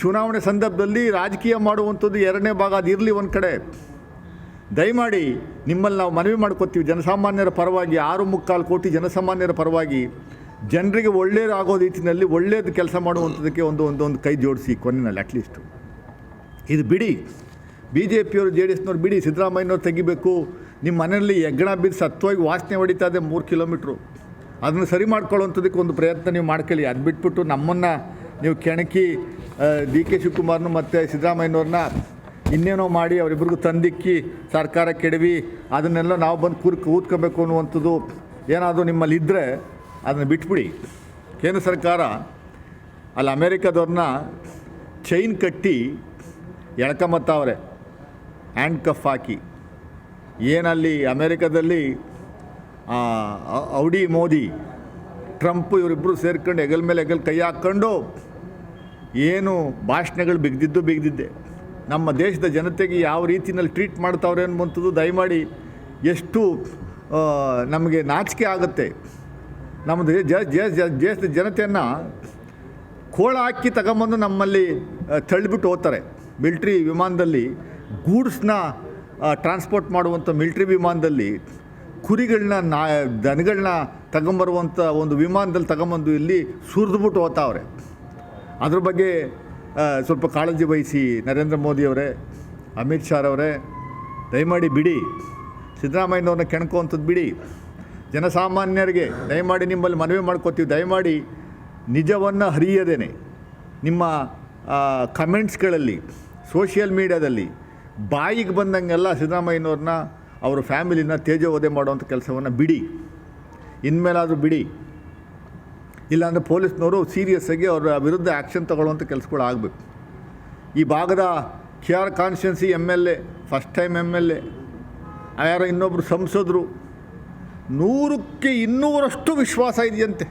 ಚುನಾವಣೆ ಸಂದರ್ಭದಲ್ಲಿ ರಾಜಕೀಯ ಮಾಡುವಂಥದ್ದು ಎರಡನೇ ಭಾಗ ಅದು ಇರಲಿ ಒಂದು ಕಡೆ. ದಯಮಾಡಿ ನಿಮ್ಮಲ್ಲಿ ನಾವು ಮನವಿ ಮಾಡ್ಕೋತೀವಿ, ಜನಸಾಮಾನ್ಯರ ಪರವಾಗಿ ಆರು ಮುಕ್ಕಾಲು ಕೋಟಿ ಜನಸಾಮಾನ್ಯರ ಪರವಾಗಿ ಜನರಿಗೆ ಒಳ್ಳೆಯದಾಗೋ ರೀತಿಯಲ್ಲಿ ಒಳ್ಳೆಯದು ಕೆಲಸ ಮಾಡುವಂಥದ್ದಕ್ಕೆ ಒಂದು ಒಂದು ಕೈ ಜೋಡಿಸಿ ಕೊನೆಯಲ್ಲಿ ಅಟ್ಲೀಸ್ಟು ಇದು ಬಿಡಿ. ಬಿ ಜೆ ಪಿಯವರು ಜೆ ಡಿ ಎಸ್ನವ್ರು ಬಿಡಿ. ಸಿದ್ದರಾಮಯ್ಯನವ್ರು ತೆಗಿಬೇಕು. ನಿಮ್ಮ ಮನೆಯಲ್ಲಿ ಹೆಗ್ಗಣ ಬಿದ್ದು ಸತ್ವಾಗಿ ವಾಸನೆ ಹೊಡಿತಾ ಇದೆ ಮೂರು ಕಿಲೋಮೀಟ್ರು. ಅದನ್ನು ಸರಿ ಮಾಡ್ಕೊಳ್ಳೋವಂಥದಕ್ಕೆ ಒಂದು ಪ್ರಯತ್ನ ನೀವು ಮಾಡ್ಕೊಳ್ಳಿ. ಅದು ಬಿಟ್ಬಿಟ್ಟು ನಮ್ಮನ್ನು ನೀವು ಕೆಣಕಿ ಡಿ ಕೆ ಶಿವಕುಮಾರ್ನು ಮತ್ತು ಸಿದ್ದರಾಮಯ್ಯನವ್ರನ್ನ ಇನ್ನೇನೋ ಮಾಡಿ ಅವರಿಬ್ಬರಿಗೂ ತಂದಿಕ್ಕಿ ಸರ್ಕಾರ ಕೆಡವಿ, ಅದನ್ನೆಲ್ಲ ನಾವು ಬಂದು ಕೂರ್ ಕೂತ್ಕೋಬೇಕು ಅನ್ನುವಂಥದ್ದು ಏನಾದರೂ ನಿಮ್ಮಲ್ಲಿ ಇದ್ದರೆ ಅದನ್ನು ಬಿಟ್ಬಿಡಿ. ಕೇಂದ್ರ ಸರ್ಕಾರ, ಅಲ್ಲಿ ಅಮೇರಿಕಾದವ್ರನ್ನ ಚೈನ್ ಕಟ್ಟಿ ಎಳ್ಕೊಂಬತ್ತವ್ರೆ ಹ್ಯಾಂಡ್ ಕಫ್ ಹಾಕಿ. ಏನಲ್ಲಿ ಅಮೇರಿಕಾದಲ್ಲಿ ಔಡಿ ಮೋದಿ, ಟ್ರಂಪ್ ಇವರಿಬ್ಬರು ಸೇರ್ಕೊಂಡು ಹೆಗಲ್ ಮೇಲೆ ಹೆಗಲ್ ಕೈ ಹಾಕ್ಕೊಂಡು ಏನು ಭಾಷಣಗಳು ಬಿಗ್ದಿದ್ದು ಬಿಗ್ದಿದ್ದೆ. ನಮ್ಮ ದೇಶದ ಜನತೆಗೆ ಯಾವ ರೀತಿಯಲ್ಲಿ ಟ್ರೀಟ್ ಮಾಡ್ತಾವ್ರೆ ಅನ್ನುವಂಥದ್ದು ದಯಮಾಡಿ ಎಷ್ಟು ನಮಗೆ ನಾಚಿಕೆ ಆಗುತ್ತೆ. ನಮ್ಮ ದೇಶದ ಜನತೆಯನ್ನು ಕೋಳ ಹಾಕಿ ತಗೊಂಬಂದು ನಮ್ಮಲ್ಲಿ ತಳ್ಳಿಬಿಟ್ಟು ಹೋಗ್ತಾರೆ. ಮಿಲ್ಟ್ರಿ ವಿಮಾನದಲ್ಲಿ ಗೂಡ್ಸ್ನ ಟ್ರಾನ್ಸ್ಪೋರ್ಟ್ ಮಾಡುವಂಥ ಮಿಲ್ಟ್ರಿ ವಿಮಾನದಲ್ಲಿ ಕುರಿಗಳನ್ನ, ನಾ, ದನಗಳನ್ನ ತಗೊಂಬರುವಂಥ ಒಂದು ವಿಮಾನದಲ್ಲಿ ತಗೊಂಬಂದು ಇಲ್ಲಿ ಸುರಿದ್ಬಿಟ್ಟು ಹೋಗ್ತಾವ್ರೆ. ಅದ್ರ ಬಗ್ಗೆ ಸ್ವಲ್ಪ ಕಾಳಜಿ ವಹಿಸಿ ನರೇಂದ್ರ ಮೋದಿಯವರೇ ಅಮಿತ್ ಶಾರವರೇ ದಯಮಾಡಿ ಬಿಡಿ. ಸಿದ್ದರಾಮಯ್ಯನವ್ರನ್ನ ಕೆಣ್ಕೋವಂಥದ್ದು ಬಿಡಿ. ಜನಸಾಮಾನ್ಯರಿಗೆ ದಯಮಾಡಿ ನಿಮ್ಮಲ್ಲಿ ಮನವಿ ಮಾಡ್ಕೋತೀವಿ. ದಯಮಾಡಿ ನಿಜವನ್ನು ಹರಿಯದೇನೆ. ನಿಮ್ಮ ಕಮೆಂಟ್ಸ್ಗಳಲ್ಲಿ, ಸೋಷಿಯಲ್ ಮೀಡ್ಯಾದಲ್ಲಿ ಬಾಯಿಗೆ ಬಂದಂಗೆಲ್ಲ ಸಿದ್ದರಾಮಯ್ಯನವ್ರನ್ನ, ಅವರ ಫ್ಯಾಮಿಲಿನ ತೇಜೋವಧೆ ಮಾಡುವಂಥ ಕೆಲಸವನ್ನು ಬಿಡಿ. ಇನ್ಮೇಲಾದರೂ ಬಿಡಿ. ಇಲ್ಲಾಂದರೆ ಪೊಲೀಸ್ನವರು ಸೀರಿಯಸ್ಸಾಗಿ ಅವರ ವಿರುದ್ಧ ಆ್ಯಕ್ಷನ್ ತಗೊಳ್ಳುವಂಥ ಕೆಲಸಗಳು ಆಗಬೇಕು. ಈ ಭಾಗದ K R constituency M L A first time M L A ಯಾರೋ ಇನ್ನೊಬ್ಬರು ಸಂಸದರು, ನೂರಕ್ಕೆ ಇನ್ನೂರಷ್ಟು ವಿಶ್ವಾಸ ಇದೆಯಂತೆ.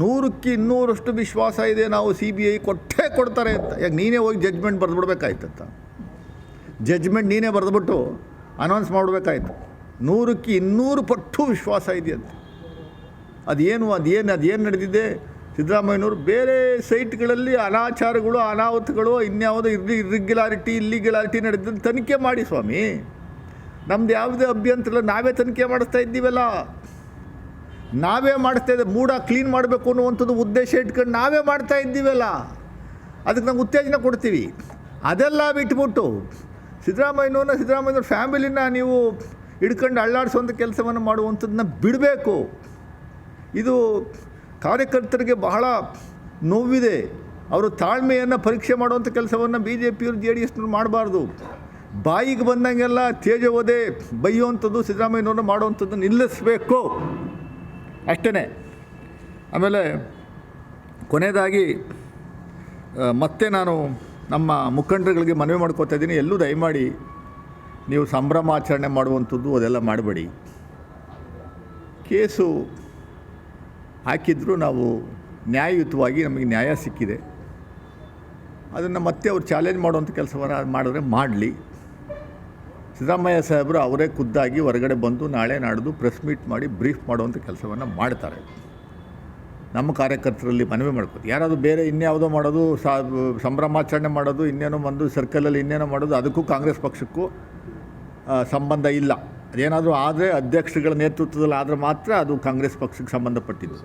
ನೂರಕ್ಕೆ ಇನ್ನೂರಷ್ಟು ವಿಶ್ವಾಸ ಇದೆ, ನಾವು ಸಿ ಬಿ ಐ ಕೊಟ್ಟೇ ಕೊಡ್ತಾರೆ ಅಂತ. ಯಾಕೆ, ನೀನೇ ಹೋಗಿ ಜಡ್ಜ್ಮೆಂಟ್ ಬರೆದ್ಬಿಡ್ಬೇಕಾಯ್ತಂತ? ಜಡ್ಜ್ಮೆಂಟ್ ನೀನೇ ಬರೆದ್ಬಿಟ್ಟು ಅನೌನ್ಸ್ ಮಾಡಬೇಕಾಯ್ತು. ನೂರಕ್ಕೆ ಇನ್ನೂರು ಪಟ್ಟು ವಿಶ್ವಾಸ ಇದೆಯಂತೆ. ಅದೇನು ಅದೇನು ಅದೇನು ನಡೆದಿದೆ? ಸಿದ್ದರಾಮಯ್ಯನವರು ಬೇರೆ ಸೈಟ್ಗಳಲ್ಲಿ ಅನಾಚಾರಗಳು, ಅನಾಹುತಗಳು, ಇನ್ಯಾವುದೋ ಇರ್ ಇರ್ರೆಗ್ಯುಲಾರಿಟಿ, ಇಲ್ಲಿಗ್ಯುಲಾರಿಟಿ ನಡೆದಿದ್ದು ತನಿಖೆ ಮಾಡಿ ಸ್ವಾಮಿ. ನಮ್ದು ಯಾವುದೇ ಅಭ್ಯಂತರ ನಾವೇ ತನಿಖೆ ಮಾಡಿಸ್ತಾ ಇದ್ದೀವಲ್ಲ. ನಾವೇ ಮಾಡಿಸ್ತಾ ಇದ್ದೆ ಮೂಡ ಕ್ಲೀನ್ ಮಾಡಬೇಕು ಅನ್ನುವಂಥದ್ದು ಉದ್ದೇಶ ಇಟ್ಕೊಂಡು ನಾವೇ ಮಾಡ್ತಾ ಇದ್ದೀವಲ್ಲ. ಅದಕ್ಕೆ ನಮ್ಗೆ ಉತ್ತೇಜನ ಕೊಡ್ತೀವಿ. ಅದೆಲ್ಲ ಬಿಟ್ಬಿಟ್ಟು ಸಿದ್ದರಾಮಯ್ಯನವ್ರನ್ನ ಸಿದ್ದರಾಮಯ್ಯವ್ರ ಫ್ಯಾಮಿಲಿನ ನೀವು ಹಿಡ್ಕೊಂಡು ಅಳ್ಳಾಡಿಸುವಂಥ ಕೆಲಸವನ್ನು ಮಾಡುವಂಥದ್ದನ್ನ ಬಿಡಬೇಕು. ಇದು ಕಾರ್ಯಕರ್ತರಿಗೆ ಬಹಳ ನೋವಿದೆ. ಅವರು ತಾಳ್ಮೆಯನ್ನು ಪರೀಕ್ಷೆ ಮಾಡುವಂಥ ಕೆಲಸವನ್ನು ಬಿ ಜೆ ಪಿಯವರು ಜೆ ಡಿ ಎಸ್ನವ್ರು ಮಾಡಬಾರ್ದು. ಬಾಯಿಗೆ ಬಂದಂಗೆಲ್ಲ ತೇಜವದೆ ಬೈಯುವಂಥದ್ದು, ಸಿದ್ದರಾಮಯ್ಯನವ್ರನ್ನ ಮಾಡುವಂಥದ್ದು ನಿಲ್ಲಿಸಬೇಕು. ಅಷ್ಟೇ ಆಮೇಲೆ ಕೊನೆಯದಾಗಿ ಮತ್ತೆ ನಾನು ನಮ್ಮ ಮುಖಂಡರುಗಳಿಗೆ ಮನವಿ ಮಾಡ್ಕೋತಾ ಇದ್ದೀನಿ. ಎಲ್ಲೂ ದಯಮಾಡಿ ನೀವು ಸಂಭ್ರಮಾಚರಣೆ ಮಾಡುವಂಥದ್ದು ಅದೆಲ್ಲ ಮಾಡಬೇಡಿ. ಕೇಸು ಹಾಕಿದ್ರು ನಾವು ನ್ಯಾಯಯುತವಾಗಿ ನಮಗೆ ನ್ಯಾಯ ಸಿಕ್ಕಿದೆ. ಅದನ್ನು ಮತ್ತೆ ಅವ್ರು ಚಾಲೆಂಜ್ ಮಾಡುವಂಥ ಕೆಲಸವನ್ನು ಮಾಡಿದ್ರೆ ಮಾಡಲಿ. ಸಿದ್ದರಾಮಯ್ಯ ಸಾಹೇಬರು ಅವರೇ ಖುದ್ದಾಗಿ ಹೊರಗಡೆ ಬಂದು ನಾಳೆ ನಾಡ್ದು ಪ್ರೆಸ್ ಮೀಟ್ ಮಾಡಿ ಬ್ರೀಫ್ ಮಾಡುವಂಥ ಕೆಲಸವನ್ನು ಮಾಡ್ತಾರೆ. ನಮ್ಮ ಕಾರ್ಯಕರ್ತರಲ್ಲಿ ಮನವಿ ಮಾಡ್ಕೋದು ಯಾರಾದರೂ ಬೇರೆ ಇನ್ಯಾವುದೋ ಮಾಡೋದು ಸಂಭ್ರಮಾಚರಣೆ ಮಾಡೋದು, ಇನ್ನೇನೋ ಒಂದು ಸರ್ಕಲಲ್ಲಿ ಇನ್ನೇನೋ ಮಾಡೋದು, ಅದಕ್ಕೂ ಕಾಂಗ್ರೆಸ್ ಪಕ್ಷಕ್ಕೂ ಸಂಬಂಧ ಇಲ್ಲ. ಅದೇನಾದರೂ ಆದರೆ ಅಧ್ಯಕ್ಷಗಳ ನೇತೃತ್ವದಲ್ಲಿ ಆದರೆ ಮಾತ್ರ ಅದು ಕಾಂಗ್ರೆಸ್ ಪಕ್ಷಕ್ಕೆ ಸಂಬಂಧಪಟ್ಟಿದ್ದು.